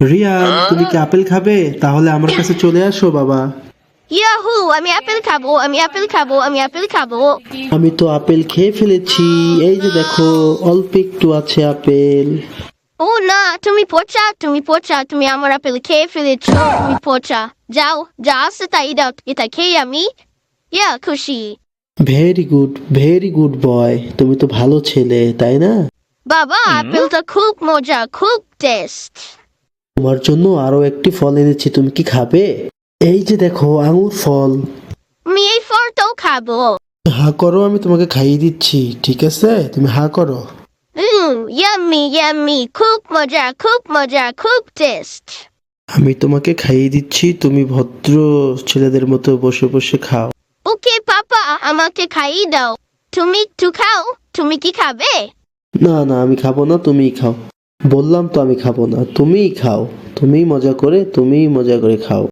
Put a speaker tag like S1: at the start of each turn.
S1: রিয়ান তুমি কি আপেল খাবে? তাহলে আমার কাছে চলে আসো বাবা।
S2: ইয়াহু আমি আপেল খাব আমি আপেল খাব আমি আপেল খাব।
S1: আমি তো আপেল খেয়ে ফেলেছি। এই যে দেখো অল্প একটু আছে আপেল।
S2: ও না তুমি পচা তুমি পচা তুমি আমার আপেল খেয়ে ফেলেছো তুমি পচা। যাও যা আছে তাই দাও এটা খেয়ে আমি ইয়া খুশি।
S1: Very good very good boy তুমি তো ভালো ছেলে তাই না?
S2: বাবা আপেলটা খুব মজা খুব টেস্ট
S1: তোমার জন্য আরও একটি ফল এনেছি তুমি কি খাবে? এই যে দেখো আঙুর ফল।
S2: আমি এই ফলটাও খাব।
S1: হা করো আমি তোমাকে খাইয়ে দিচ্ছি ঠিক আছে? তুমি হা করো।
S2: হুম ইয়াম্মি ইয়াম্মি খুব মজা খুব মজা খুব টেস্ট
S1: আমি তোমাকে খাইয়ে দিচ্ছি তুমি ভদ্র ছেলেদের মতো বসে বসে খাও।
S2: ওকে পাপা আমাকে খাইয়ে দাও। তুমি একটু খাও তুমি কি খাবে?
S1: না না আমি খাব না তুমিই খাও। বললাম তো আমি খাব না তুমিই খাও তুমিই মজা করে তুমিই মজা করে খাও।